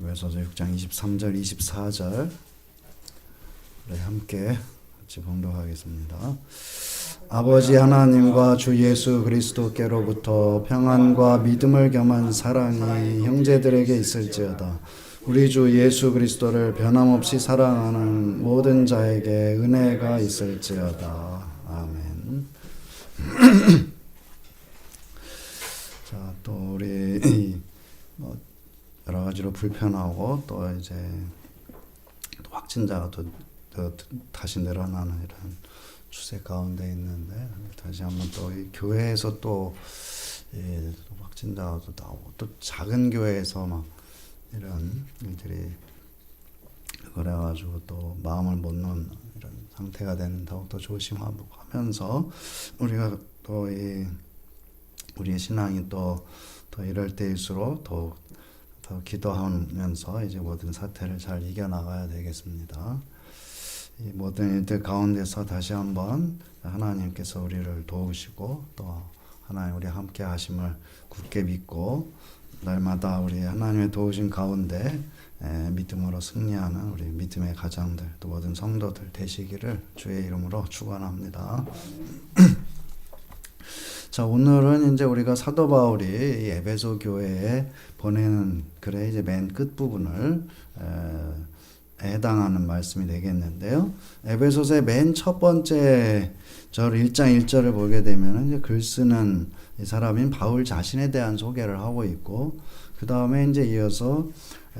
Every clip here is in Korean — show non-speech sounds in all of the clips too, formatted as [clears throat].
에베소서 6장 23절 24절 우리 함께 같이 봉독하겠습니다. 아버지 하나님과 주 예수 그리스도께로부터 평안과 믿음을 겸한 사랑이 형제들에게 있을지어다. 우리 주 예수 그리스도를 변함없이 사랑하는 모든 자에게 은혜가 있을지어다. 아멘. 자, 또 우리 뭐 여러 가지로 불편하고 또 이제 또 확진자가 또, 또 다시 늘어나는 이런 추세 가운데 있는데 다시 한번 또이 교회에서 또 예, 확진자가 또 나오고 또 작은 교회에서 막 이런 일들이 그래가지고 또 마음을 못 놓는 이런 상태가 되는 더욱더 조심하면서 우리가 또 이 우리의 신앙이 또 더 이럴 때일수록 더욱 더 기도하면서 이제 모든 사태를 잘 이겨나가야 되겠습니다. 이 모든 일들 가운데서 다시 한번 하나님께서 우리를 도우시고 또 하나님 우리 함께 하심을 굳게 믿고 날마다 우리 하나님의 도우심 가운데 에, 믿음으로 승리하는 우리 믿음의 가장들 또 모든 성도들 되시기를 주의 이름으로 축원합니다. [clears throat] 자 오늘은 이제 우리가 사도 바울이 이 에베소 교회에 보내는 글의 이제 맨 끝 부분을 에, 해당하는 말씀이 되겠는데요. 에베소서의 맨 첫 번째 절 1장 1절을 보게 되면 이제 글 쓰는 이 사람인 바울 자신에 대한 소개를 하고 있고 그 다음에 이제 이어서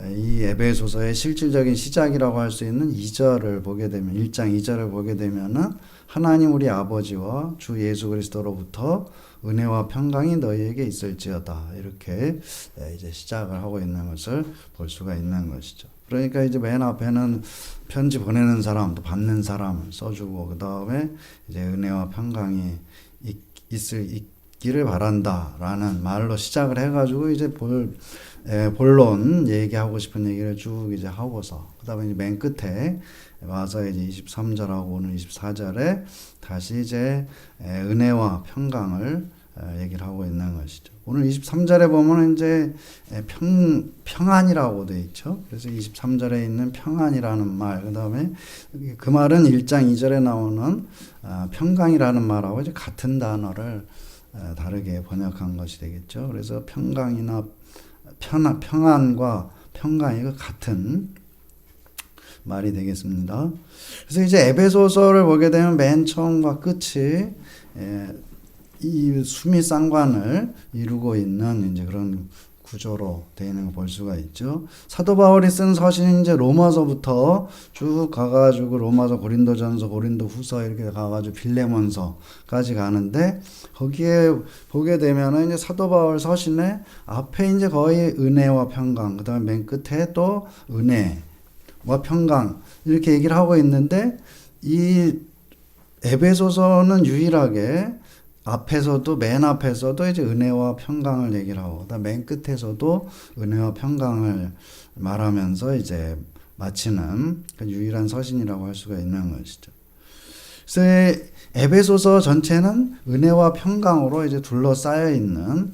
이 에베소서의 실질적인 시작이라고 할 수 있는 2절을 보게 되면 1장 2절을 보게 되면은 하나님 우리 아버지와 주 예수 그리스도로부터 은혜와 평강이 너희에게 있을지어다 이렇게 이제 시작을 하고 있는 것을 볼 수가 있는 것이죠. 그러니까 이제 맨 앞에는 편지 보내는 사람 또 받는 사람을 써주고 그 다음에 이제 은혜와 평강이 있, 있을 있 기를 바란다라는 말로 시작을 해가지고 이제 볼 에, 본론 얘기하고 싶은 얘기를 쭉 이제 하고서 그다음에 이제 맨 끝에 와서 이제 23절하고 오늘 24절에 다시 이제 에, 은혜와 평강을 에, 얘기를 하고 있는 것이죠. 오늘 23절에 보면 이제 에, 평 평안이라고 돼 있죠. 그래서 23절에 있는 평안이라는 말, 그 다음에 그 말은 1장 2절에 나오는 아, 평강이라는 말하고 이제 같은 단어를 에, 다르게 번역한 것이 되겠죠. 그래서 평강이나 평안, 평안과 평강이 같은 말이 되겠습니다. 그래서 이제 에베소서를 보게 되면 맨 처음과 끝이 에, 이 수미 쌍관을 이루고 있는 이제 그런 구조로 되어 있는 걸 볼 수가 있죠. 사도 바울이 쓴 서신이 이제 로마서부터 쭉 가가지고 로마서, 고린도전서, 고린도후서 이렇게 가가지고 빌레몬서까지 가는데 거기에 보게 되면은 이제 사도 바울 서신에 앞에 이제 거의 은혜와 평강, 그다음에 맨 끝에 또 은혜와 평강 이렇게 얘기를 하고 있는데 이 에베소서는 유일하게 앞에서도 맨 앞에서도 이제 은혜와 평강을 얘기를 하고 맨 끝에서도 은혜와 평강을 말하면서 이제 마치는 그 유일한 서신이라고 할 수가 있는 것이죠. 그래서 에베소서 전체는 은혜와 평강으로 이제 둘러싸여 있는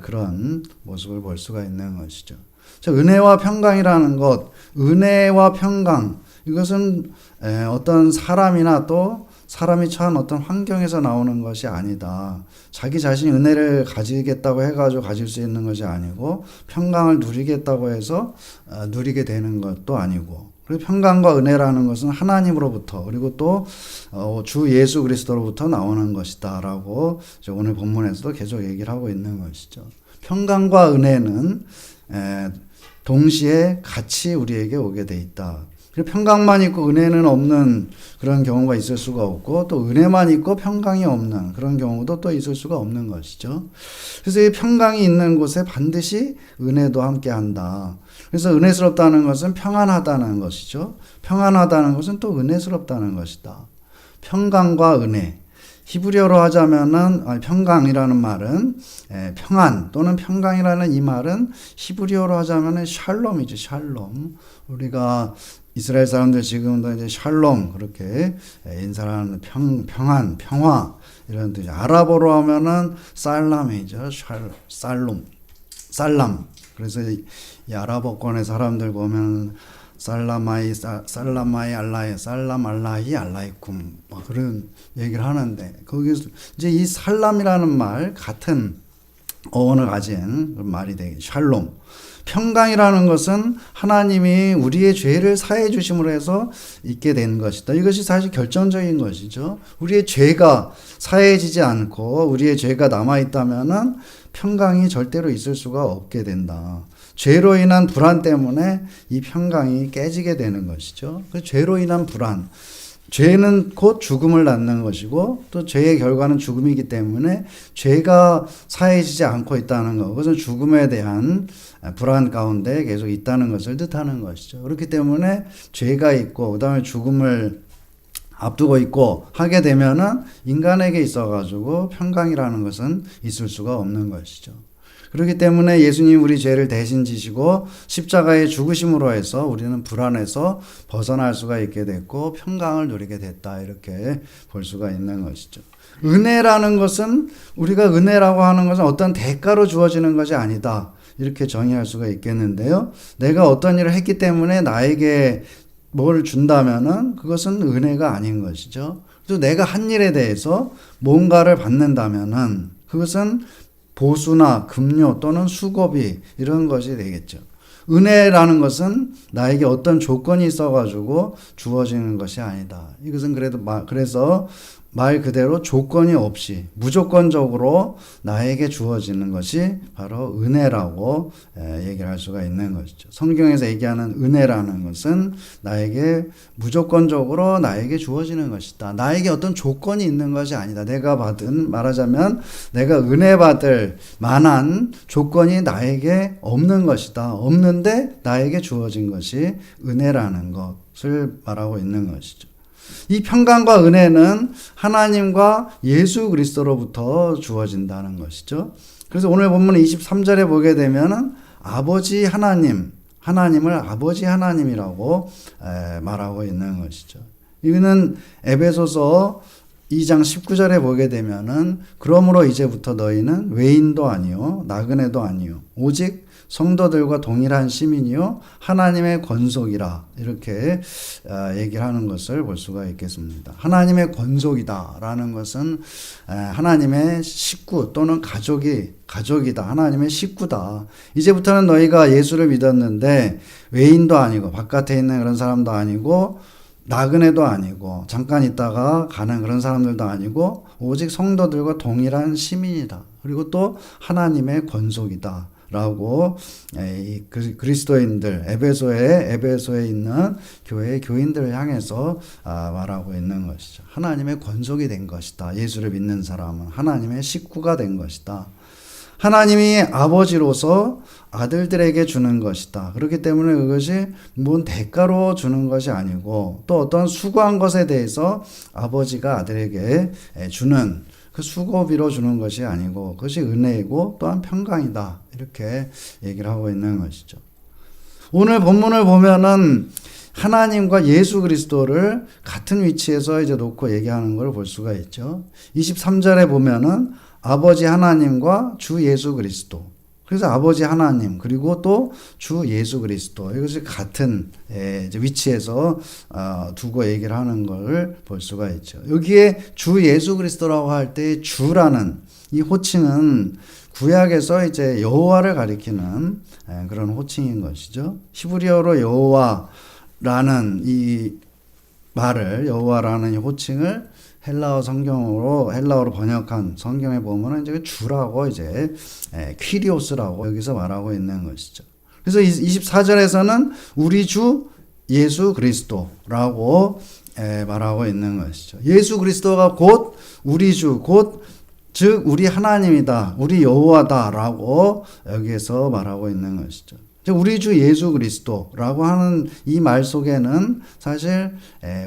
그런 모습을 볼 수가 있는 것이죠. 자, 은혜와 평강이라는 것, 은혜와 평강 이것은 어떤 사람이나 또 사람이 처한 어떤 환경에서 나오는 것이 아니다. 자기 자신이 은혜를 가지겠다고 해가지고 가질 수 있는 것이 아니고 평강을 누리겠다고 해서 누리게 되는 것도 아니고 그리고 평강과 은혜라는 것은 하나님으로부터 그리고 또 주 예수 그리스도로부터 나오는 것이다라고 오늘 본문에서도 계속 얘기를 하고 있는 것이죠. 평강과 은혜는 동시에 같이 우리에게 오게 돼 있다. 평강만 있고 은혜는 없는 그런 경우가 있을 수가 없고 또 은혜만 있고 평강이 없는 그런 경우도 또 있을 수가 없는 것이죠. 그래서 이 평강이 있는 곳에 반드시 은혜도 함께 한다. 그래서 은혜스럽다는 것은 평안하다는 것이죠. 평안하다는 것은 또 은혜스럽다는 것이다. 평강과 은혜. 히브리어로 하자면은 아니, 평강이라는 말은 에, 평안 또는 평강이라는 이 말은 히브리어로 하자면은 샬롬이죠. 샬롬. 우리가 이스라엘 사람들 지금도 이제 샬롬 그렇게 인사하는 평 평안 평화 이런 뜻이 아랍어로 하면은 살람이죠. 샬 살롬 살람 그래서 이, 이 아랍어권의 사람들 보면 살라마이 사- 살라마이 알라이 살람 알라히 알라이쿰 뭐 그런 얘기를 하는데 거기서 이제 이 살람이라는 말 같은 어원을 가진 말이 되게 샬롬 평강이라는 것은 하나님이 우리의 죄를 사해 주심으로 해서 있게 된 것이다. 이것이 사실 결정적인 것이죠. 우리의 죄가 사해지지 않고 우리의 죄가 남아 있다면은 평강이 절대로 있을 수가 없게 된다. 죄로 인한 불안 때문에 이 평강이 깨지게 되는 것이죠. 그 죄로 인한 불안. 죄는 곧 죽음을 낳는 것이고 또 죄의 결과는 죽음이기 때문에 죄가 사해지지 않고 있다는 것. 그것은 죽음에 대한 불안 가운데 계속 있다는 것을 뜻하는 것이죠. 그렇기 때문에 죄가 있고 그다음에 죽음을 앞두고 있고 하게 되면은 인간에게 있어 가지고 평강이라는 것은 있을 수가 없는 것이죠. 그렇기 때문에 예수님 우리 죄를 대신 지시고 십자가에 죽으심으로 해서 우리는 불안에서 벗어날 수가 있게 됐고 평강을 누리게 됐다 이렇게 볼 수가 있는 것이죠. 은혜라는 것은 우리가 은혜라고 하는 것은 어떤 대가로 주어지는 것이 아니다. 이렇게 정의할 수가 있겠는데요. 내가 어떤 일을 했기 때문에 나에게 뭘 준다면은 그것은 은혜가 아닌 것이죠. 또 내가 한 일에 대해서 뭔가를 받는다면은 그것은 보수나 급료 또는 수고비 이런 것이 되겠죠. 은혜라는 것은 나에게 어떤 조건이 있어가지고 주어지는 것이 아니다. 이것은 그래도 마, 그래서 말 그대로 조건이 없이 무조건적으로 나에게 주어지는 것이 바로 은혜라고 에, 얘기를 할 수가 있는 것이죠. 성경에서 얘기하는 은혜라는 것은 나에게 무조건적으로 나에게 주어지는 것이다. 나에게 어떤 조건이 있는 것이 아니다. 내가 받은 말하자면 내가 은혜 받을 만한 조건이 나에게 없는 것이다. 없는데 나에게 주어진 것이 은혜라는 것을 말하고 있는 것이죠. 이 평강과 은혜는 하나님과 예수 그리스도로부터 주어진다는 것이죠. 그래서 오늘 본문 23절에 보게 되면은 아버지 하나님, 하나님을 아버지 하나님이라고 에, 말하고 있는 것이죠. 이거는 에베소서 2장 19절에 보게 되면은 그러므로 이제부터 너희는 외인도 아니요 나그네도 아니요 오직 성도들과 동일한 시민이요 하나님의 권속이라 이렇게 아, 얘기를 하는 것을 볼 수가 있겠습니다. 하나님의 권속이다라는 것은 에, 하나님의 식구 또는 가족이 가족이다. 하나님의 식구다. 이제부터는 너희가 예수를 믿었는데 외인도 아니고 바깥에 있는 그런 사람도 아니고 나그네도 아니고 잠깐 있다가 가는 그런 사람들도 아니고 오직 성도들과 동일한 시민이다. 그리고 또 하나님의 권속이다. 라고 이 그리스도인들 에베소에 에베소에 있는 교회의 교인들을 향해서 아, 말하고 있는 것이죠. 하나님의 권속이 된 것이다. 예수를 믿는 사람은 하나님의 식구가 된 것이다. 하나님이 아버지로서 아들들에게 주는 것이다. 그렇기 때문에 그것이 뭔 대가로 주는 것이 아니고 또 어떤 수고한 것에 대해서 아버지가 아들에게 주는 그 수고비로 주는 것이 아니고 그것이 은혜이고 또한 평강이다. 이렇게 얘기를 하고 있는 것이죠. 오늘 본문을 보면은 하나님과 예수 그리스도를 같은 위치에서 이제 놓고 얘기하는 걸 볼 수가 있죠. 23절에 보면은 아버지 하나님과 주 예수 그리스도. 그래서 아버지 하나님 그리고 또 주 예수 그리스도 이것이 같은 위치에서 어, 두고 얘기를 하는 걸 볼 수가 있죠. 여기에 주 예수 그리스도라고 할 때 주라는 이 호칭은 구약에서 이제 여호와를 가리키는 그런 호칭인 것이죠. 히브리어로 여호와라는 이 말을 여호와라는 이 호칭을 헬라어 성경으로 헬라어로 번역한 성경에 보면은 이제 주라고 이제 퀴리오스라고 여기서 말하고 있는 것이죠. 그래서 24절에서는 우리 주 예수 그리스도라고 말하고 있는 것이죠. 예수 그리스도가 곧 우리 주, 곧 즉 우리 하나님이다, 우리 여호와다라고 여기에서 말하고 있는 것이죠. 우리 주 예수 그리스도라고 하는 이 말 속에는 사실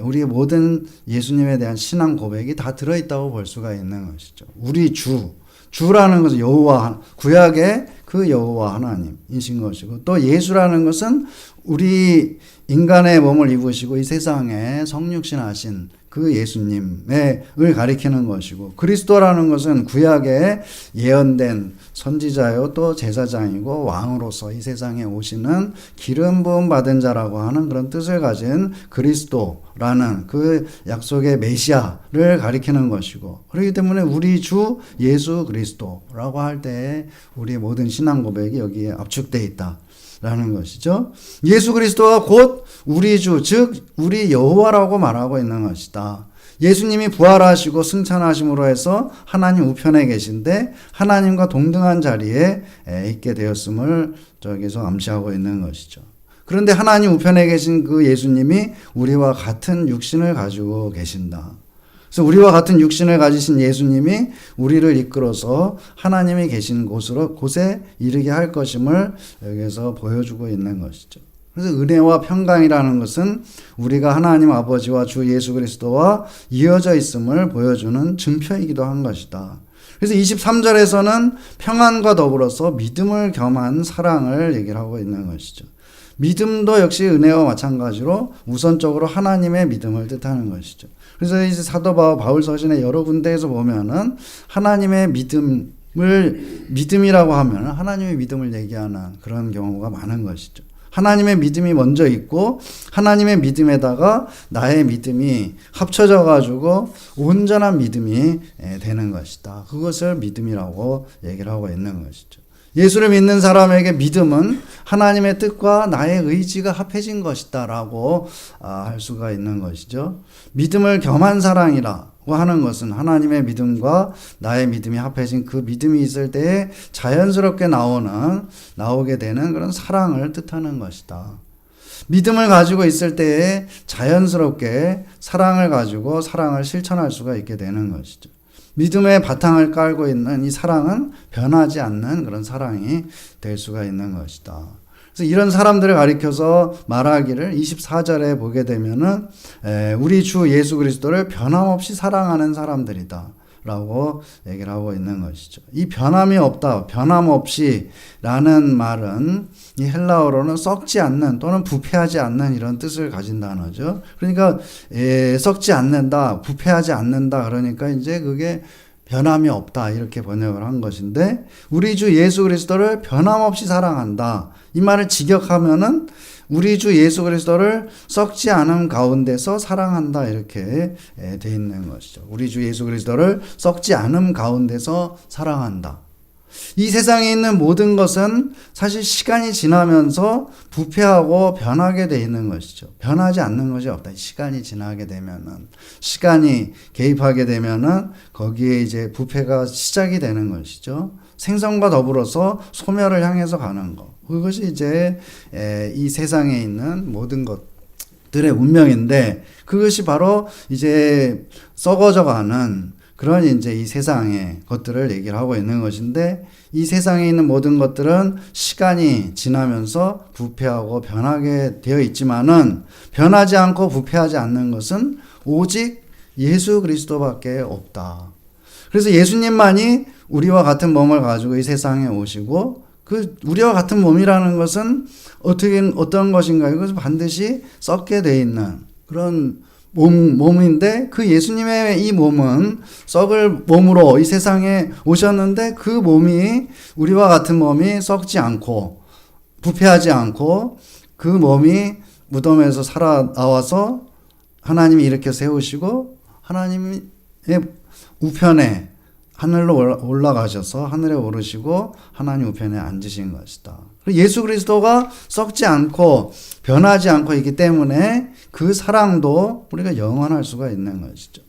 우리의 모든 예수님에 대한 신앙 고백이 다 들어 있다고 볼 수가 있는 것이죠. 우리 주, 주라는 것은 여호와 구약의 그 여호와 하나님이신 것이고 또 예수라는 것은 우리 인간의 몸을 입으시고 이 세상에 성육신하신 그 예수님을 가리키는 것이고 그리스도라는 것은 구약에 예언된 선지자요 또 제사장이고 왕으로서 이 세상에 오시는 기름 부음 받은 자라고 하는 그런 뜻을 가진 그리스도라는 그 약속의 메시아를 가리키는 것이고 그렇기 때문에 우리 주 예수 그리스도라고 할 때 우리 모든 신앙 고백이 여기에 압축돼 있다. 라는 것이죠. 예수 그리스도가 곧 우리 주, 즉 우리 여호와라고 말하고 있는 것이다. 예수님이 부활하시고 승천하심으로 해서 하나님 우편에 계신데 하나님과 동등한 자리에 있게 되었음을 저기서 암시하고 있는 것이죠. 그런데 하나님 우편에 계신 그 예수님이 우리와 같은 육신을 가지고 계신다. 그래서 우리와 같은 육신을 가지신 예수님이 우리를 이끌어서 하나님이 계신 곳으로 곳에 이르게 할 것임을 여기서 보여주고 있는 것이죠. 그래서 은혜와 평강이라는 것은 우리가 하나님 아버지와 주 예수 그리스도와 이어져 있음을 보여주는 증표이기도 한 것이다. 그래서 23절에서는 평안과 더불어서 믿음을 겸한 사랑을 얘기를 하고 있는 것이죠. 믿음도 역시 은혜와 마찬가지로 우선적으로 하나님의 믿음을 뜻하는 것이죠. 그래서 이제 사도 바울 서신의 여러 군데에서 보면은 하나님의 믿음을 믿음이라고 하면 하나님의 믿음을 얘기하는 그런 경우가 많은 것이죠. 하나님의 믿음이 먼저 있고 하나님의 믿음에다가 나의 믿음이 합쳐져 가지고 온전한 믿음이 되는 것이다. 그것을 믿음이라고 얘기를 하고 있는 것이죠. 예수를 믿는 사람에게 믿음은 하나님의 뜻과 나의 의지가 합해진 것이다라고 아, 할 수가 있는 것이죠. 믿음을 겸한 사랑이라고 하는 것은 하나님의 믿음과 나의 믿음이 합해진 그 믿음이 있을 때에 자연스럽게 나오는 나오게 되는 그런 사랑을 뜻하는 것이다. 믿음을 가지고 있을 때에 자연스럽게 사랑을 가지고 사랑을 실천할 수가 있게 되는 것이죠. 믿음의 바탕을 깔고 있는 이 사랑은 변하지 않는 그런 사랑이 될 수가 있는 것이다. 그래서 이런 사람들을 가리켜서 말하기를 24절에 보게 되면은 우리 주 예수 그리스도를 변함없이 사랑하는 사람들이다. 라고 얘기를 하고 있는 것이죠. 이 변함이 없다, 변함없이 라는 말은 이 헬라어로는 썩지 않는 또는 부패하지 않는 이런 뜻을 가진 단어죠. 그러니까 에, 썩지 않는다, 부패하지 않는다. 그러니까 이제 그게 변함이 없다 이렇게 번역을 한 것인데 우리 주 예수 그리스도를 변함없이 사랑한다. 이 말을 직역하면은 우리 주 예수 그리스도를 썩지 않은 가운데서 사랑한다 이렇게 돼 있는 것이죠. 우리 주 예수 그리스도를 썩지 않음 가운데서 사랑한다. 이 세상에 있는 모든 것은 사실 시간이 지나면서 부패하고 변하게 돼 있는 것이죠. 변하지 않는 것이 없다. 시간이 지나게 되면은 시간이 개입하게 되면은 거기에 이제 부패가 시작이 되는 것이죠. 생성과 더불어서 소멸을 향해서 가는 것. 그것이 이제 이 세상에 있는 모든 것 들의 운명인데 그것이 바로 이제 썩어져 가는 그런 이제 이 세상의 것들을 얘기를 하고 있는 것인데 이 세상에 있는 모든 것들은 시간이 지나면서 부패하고 변하게 되어 있지만은 변하지 않고 부패하지 않는 것은 오직 예수 그리스도밖에 없다. 그래서 예수님만이 우리와 같은 몸을 가지고 이 세상에 오시고 그 우리와 같은 몸이라는 것은 어떻게 어떤 것인가 이것은 반드시 썩게 돼 있는 그런 몸 몸인데 그 예수님의 이 몸은 썩을 몸으로 이 세상에 오셨는데 그 몸이 우리와 같은 몸이 썩지 않고 부패하지 않고 그 몸이 무덤에서 살아 나와서 하나님이 이렇게 세우시고 하나님의 우편에 하늘로 올라가셔서 하늘에 오르시고 하나님 우편에 앉으신 것이다. 예수 그리스도가 썩지 않고 변하지 않고 있기 때문에 그 사랑도 우리가 영원할 수가 있는 것이죠.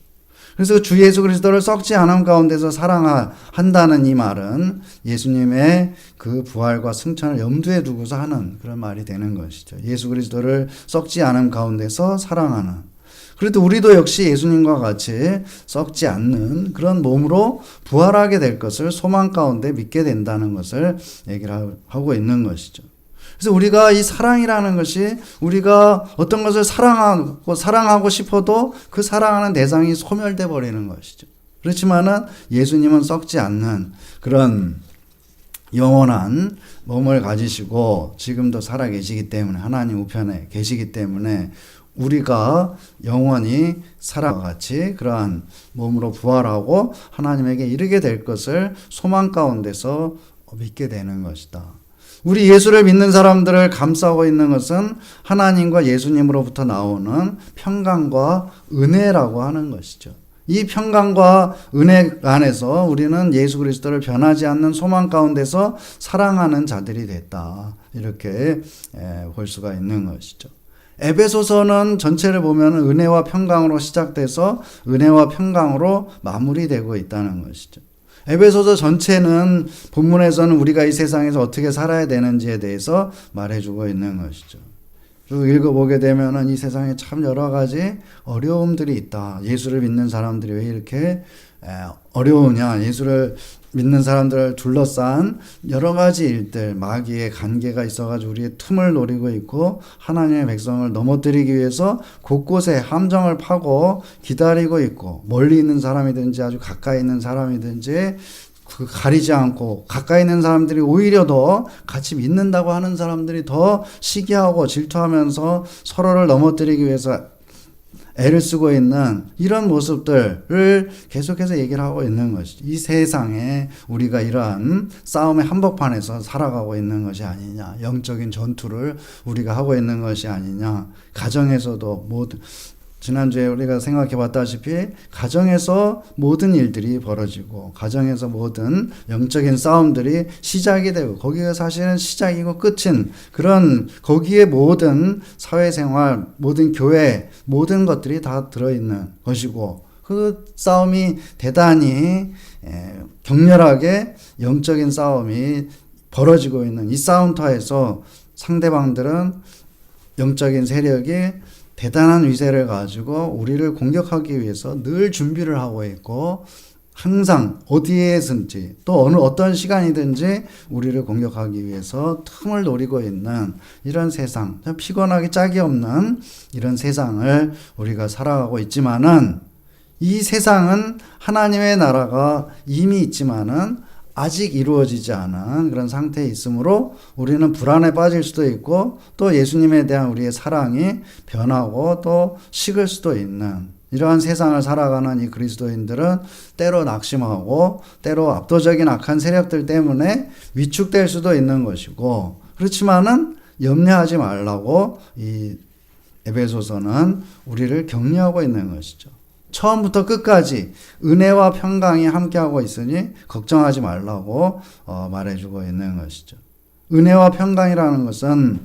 그래서 주 예수 그리스도를 썩지 않은 가운데서 사랑한다는 이 말은 예수님의 그 부활과 승천을 염두에 두고서 하는 그런 말이 되는 것이죠. 예수 그리스도를 썩지 않은 가운데서 사랑하는 그래도 우리도 역시 예수님과 같이 썩지 않는 그런 몸으로 부활하게 될 것을 소망 가운데 믿게 된다는 것을 얘기를 하고 있는 것이죠. 그래서 우리가 이 사랑이라는 것이 우리가 어떤 것을 사랑하고 사랑하고 싶어도 그 사랑하는 대상이 소멸돼 버리는 것이죠. 그렇지만은 예수님은 썩지 않는 그런 영원한 몸을 가지시고 지금도 살아 계시기 때문에 하나님 우편에 계시기 때문에 우리가 영원히 살아와 같이 그러한 몸으로 부활하고 하나님에게 이르게 될 것을 소망 가운데서 믿게 되는 것이다. 우리 예수를 믿는 사람들을 감싸고 있는 것은 하나님과 예수님으로부터 나오는 평강과 은혜라고 하는 것이죠. 이 평강과 은혜 안에서 우리는 예수 그리스도를 변하지 않는 소망 가운데서 사랑하는 자들이 됐다. 이렇게 볼 수가 있는 것이죠. 에베소서는 전체를 보면 은혜와 평강으로 시작돼서 은혜와 평강으로 마무리되고 있다는 것이죠. 에베소서 전체는 본문에서는 우리가 이 세상에서 어떻게 살아야 되는지에 대해서 말해주고 있는 것이죠. 쭉 읽어보게 되면은 이 세상에 참 여러 가지 어려움들이 있다. 예수를 믿는 사람들이 왜 이렇게 어려우냐. 예수를 믿는 사람들을 둘러싼 여러 가지 일들, 마귀의 관계가 있어가지고 우리의 틈을 노리고 있고 하나님의 백성을 넘어뜨리기 위해서 곳곳에 함정을 파고 기다리고 있고 멀리 있는 사람이든지 아주 가까이 있는 사람이든지 그 가리지 않고 가까이 있는 사람들이 오히려 더 같이 믿는다고 하는 사람들이 더 시기하고 질투하면서 서로를 넘어뜨리기 위해서 애를 쓰고 있는 이런 모습들을 계속해서 얘기를 하고 있는 것이죠. 이 세상에 우리가 이러한 싸움의 한복판에서 살아가고 있는 것이 아니냐. 영적인 전투를 우리가 하고 있는 것이 아니냐. 가정에서도 모든 지난주에 우리가 생각해 봤다시피 가정에서 모든 일들이 벌어지고 가정에서 모든 영적인 싸움들이 시작이 되고 거기가 사실은 시작이고 끝인 그런 거기에 모든 사회생활, 모든 교회, 모든 것들이 다 들어있는 것이고 그 싸움이 대단히 격렬하게 영적인 싸움이 벌어지고 있는 이 싸움터에서 상대방들은 영적인 세력이 대단한 위세를 가지고 우리를 공격하기 위해서 늘 준비를 하고 있고 항상 어디에든지 또 어느 어떤 시간이든지 우리를 공격하기 위해서 틈을 노리고 있는 이런 세상, 피곤하기 짝이 없는 이런 세상을 우리가 살아가고 있지만은 이 세상은 하나님의 나라가 이미 있지만은 아직 이루어지지 않은 그런 상태에 있으므로 우리는 불안에 빠질 수도 있고 또 예수님에 대한 우리의 사랑이 변하고 또 식을 수도 있는 이러한 세상을 살아가는 이 그리스도인들은 때로 낙심하고 때로 압도적인 악한 세력들 때문에 위축될 수도 있는 것이고 그렇지만은 염려하지 말라고 이 에베소서는 우리를 격려하고 있는 것이죠. 처음부터 끝까지 은혜와 평강이 함께하고 있으니 걱정하지 말라고 어, 말해주고 있는 것이죠. 은혜와 평강이라는 것은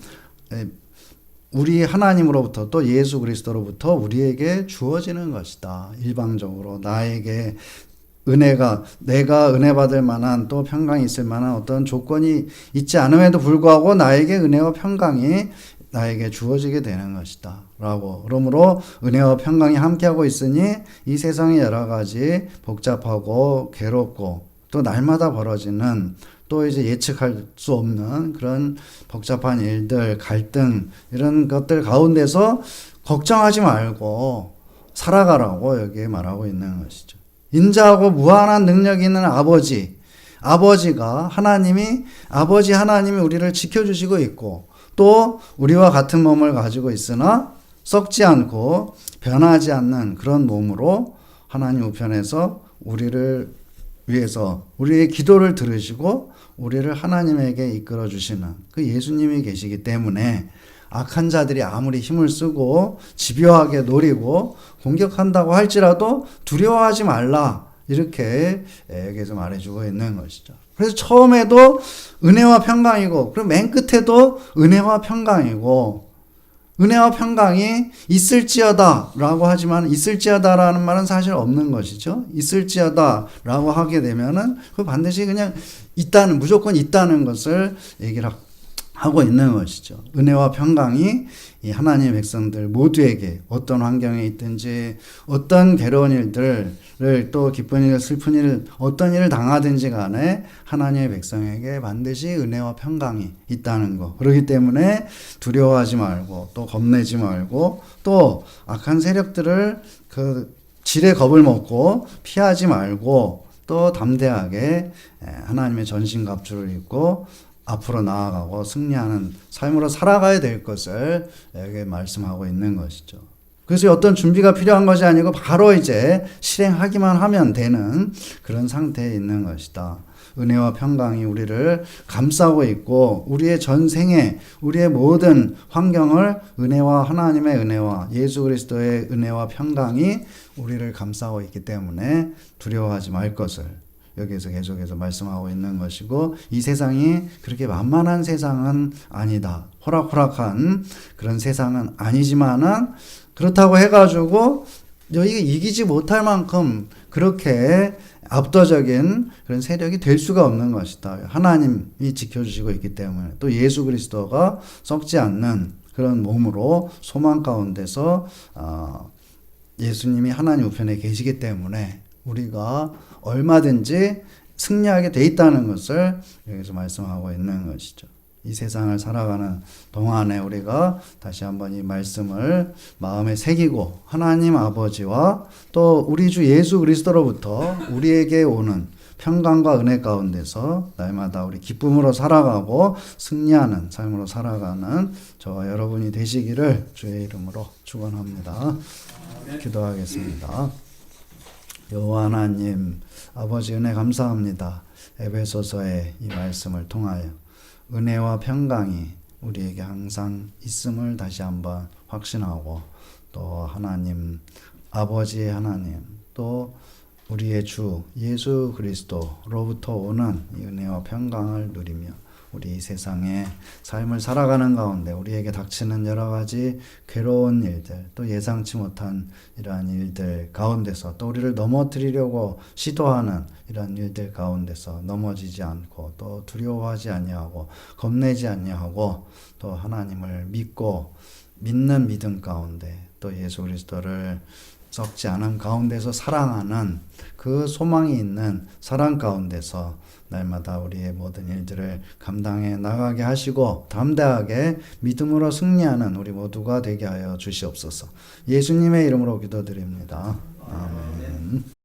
우리 하나님으로부터 또 예수 그리스도로부터 우리에게 주어지는 것이다. 일방적으로 나에게 은혜가 내가 은혜 받을 만한 또 평강이 있을 만한 어떤 조건이 있지 않음에도 불구하고 나에게 은혜와 평강이 나에게 주어지게 되는 것이다. 라고. 그러므로 은혜와 평강이 함께하고 있으니 이 세상의 여러 가지 복잡하고 괴롭고 또 날마다 벌어지는 또 이제 예측할 수 없는 그런 복잡한 일들, 갈등, 이런 것들 가운데서 걱정하지 말고 살아가라고 여기에 말하고 있는 것이죠. 인자하고 무한한 능력 있는 아버지, 아버지가 하나님이, 아버지 하나님이 우리를 지켜주시고 있고 또 우리와 같은 몸을 가지고 있으나 썩지 않고 변하지 않는 그런 몸으로 하나님 우편에서 우리를 위해서 우리의 기도를 들으시고 우리를 하나님에게 이끌어 주시는 그 예수님이 계시기 때문에 악한 자들이 아무리 힘을 쓰고 집요하게 노리고 공격한다고 할지라도 두려워하지 말라 이렇게 계속 말해주고 있는 것이죠. 그래서 처음에도 은혜와 평강이고, 그리고 맨 끝에도 은혜와 평강이고, 은혜와 평강이 있을지어다 라고 하지만 있을지어다 라는 말은 사실 없는 것이죠. 있을지어다 라고 하게 되면은 그 반드시 그냥 있다는, 무조건 있다는 것을 얘기를 하고 있는 것이죠. 은혜와 평강이 이 하나님의 백성들 모두에게 어떤 환경에 있든지 어떤 괴로운 일들을 또 기쁜 일, 슬픈 일, 어떤 일을 당하든지 간에 하나님의 백성에게 반드시 은혜와 평강이 있다는 거. 그렇기 때문에 두려워하지 말고 또 겁내지 말고 또 악한 세력들을 그 질의 겁을 먹고 피하지 말고 또 담대하게 하나님의 전신갑주를 입고 앞으로 나아가고 승리하는 삶으로 살아가야 될 것을 여기 말씀하고 있는 것이죠. 그래서 어떤 준비가 필요한 것이 아니고 바로 이제 실행하기만 하면 되는 그런 상태에 있는 것이다. 은혜와 평강이 우리를 감싸고 있고 우리의 전생에 우리의 모든 환경을 은혜와 하나님의 은혜와 예수 그리스도의 은혜와 평강이 우리를 감싸고 있기 때문에 두려워하지 말 것을 여기에서 계속해서 말씀하고 있는 것이고 이 세상이 그렇게 만만한 세상은 아니다. 호락호락한 그런 세상은 아니지만은 그렇다고 해가지고 너희가 이기지 못할 만큼 그렇게 압도적인 그런 세력이 될 수가 없는 것이다. 하나님이 지켜주시고 있기 때문에 또 예수 그리스도가 썩지 않는 그런 몸으로 소망 가운데서 어, 예수님이 하나님 우편에 계시기 때문에 우리가 얼마든지 승리하게 돼 있다는 것을 여기서 말씀하고 있는 것이죠. 이 세상을 살아가는 동안에 우리가 다시 한번 이 말씀을 마음에 새기고 하나님 아버지와 또 우리 주 예수 그리스도로부터 우리에게 오는 평강과 은혜 가운데서 날마다 우리 기쁨으로 살아가고 승리하는 삶으로 살아가는 저와 여러분이 되시기를 주의 이름으로 축원합니다. 기도하겠습니다. 여호와 하나님 아버지 은혜 감사합니다. 에베소서의 이 말씀을 통하여 은혜와 평강이 우리에게 항상 있음을 다시 한번 확신하고 또 하나님 아버지 하나님 또 우리의 주 예수 그리스도로부터 오는 이 은혜와 평강을 누리며 우리 이 세상에 삶을 살아가는 가운데 우리에게 닥치는 여러 가지 괴로운 일들 또 예상치 못한 이러한 일들 가운데서 또 우리를 넘어뜨리려고 시도하는 이러한 일들 가운데서 넘어지지 않고 또 두려워하지 아니하고 겁내지 아니하고 또 하나님을 믿고 믿는 믿음 가운데 또 예수 그리스도를 썩지 않은 가운데서 사랑하는 그 소망이 있는 사랑 가운데서 날마다 우리의 모든 일들을 감당해 나가게 하시고 담대하게 믿음으로 승리하는 우리 모두가 되게 하여 주시옵소서. 예수님의 이름으로 기도드립니다. 아멘.